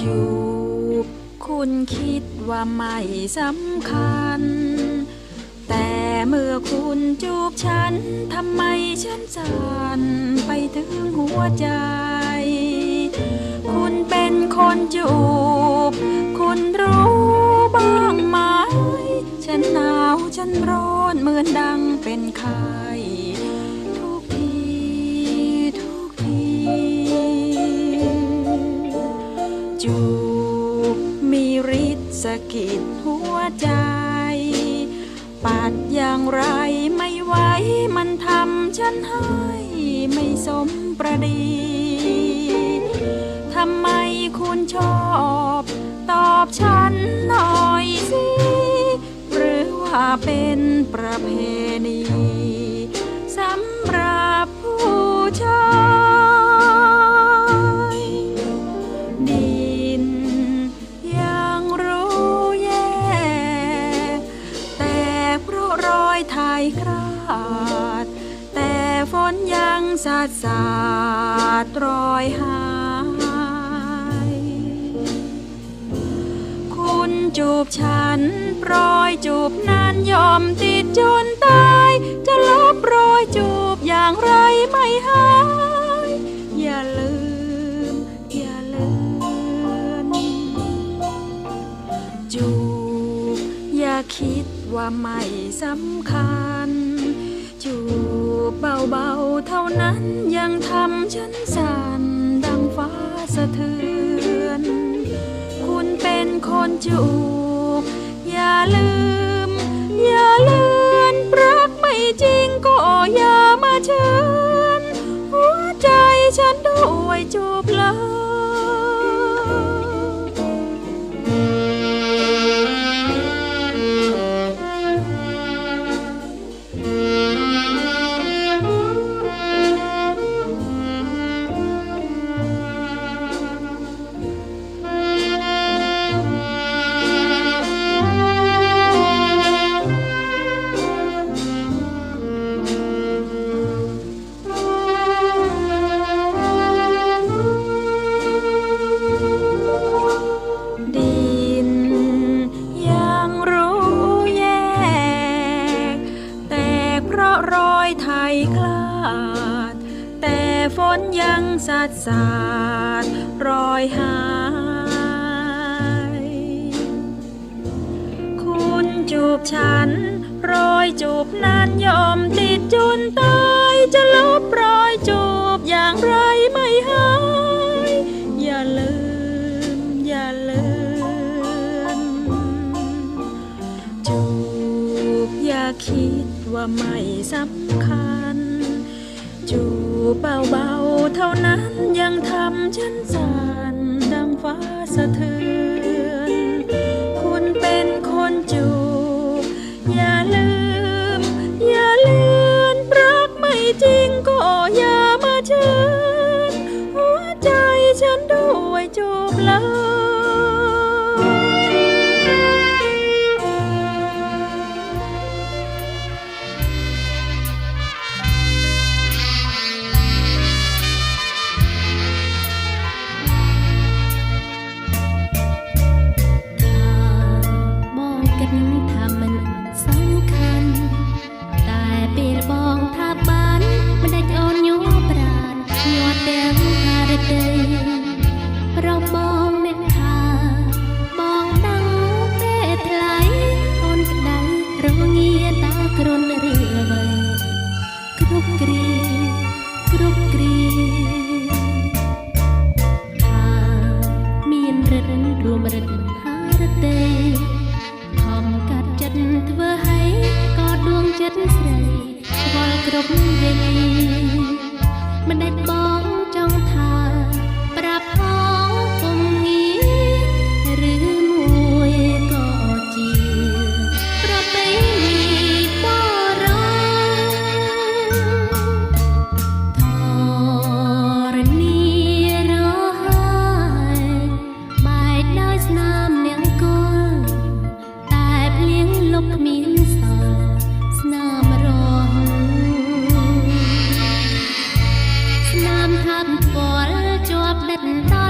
จูบคุณคิดว่าไม่สำคัญ แต่เมื่อคุณจูบฉันทำไมฉันสั่นไปถึงหัวใจ คนจูบ คุณรู้บ้างไหม ฉันหนาวฉันร้อนเหมือนดังเป็นไข้ทุกทีทุกที จูบมีฤทธิ์สะกิดหัวใจปัดอย่างไรไม่ไหวมันทำฉันให้ไม่สมประดีำไมคุณชอบ ตอบฉันหน่อยสิ หรือว่าเป็นประเพณีสำหรับผู้ชายดินยังรู้แย่ แต่เพราะรอยไทยคราด แต่ฝนยังสาดสาดรอยหา จูบฉันปรอยจูบนั้นยอมติดจนตาย จะลบรอยจูบอย่างไรไม่หาย อย่าลืม อย่าลืม จูบ อย่าคิดว่าไม่สำคัญ จูบเบาๆเท่านั้นยังทำฉันสั่นดังฟ้าสะเทือน เป็นคนจูบ อย่าลืม อย่าเลือนรักไม่จริงก็อย่า อยไทยคลาด แต่ฝนยังสาดสาดรอยหาย คุณจูบฉัน รอยจูบนั้นยอมติดจนตายจะลบรอยจูบอย่างไรไว่าไม่สำคัญ จูบเบาๆเท่านั้นยังทำฉันสั่นดังฟ้าสะเทือน คุณเป็นคนจูบอย่าลืม อย่าเลือนรักไม่จริงก็อย่ามาเชิญหัวใจฉันด้วยจูบเลย ចិត្តស្រីវល់គ្រប់វេលាមិនដេចបងามฝนจวบนัดตอน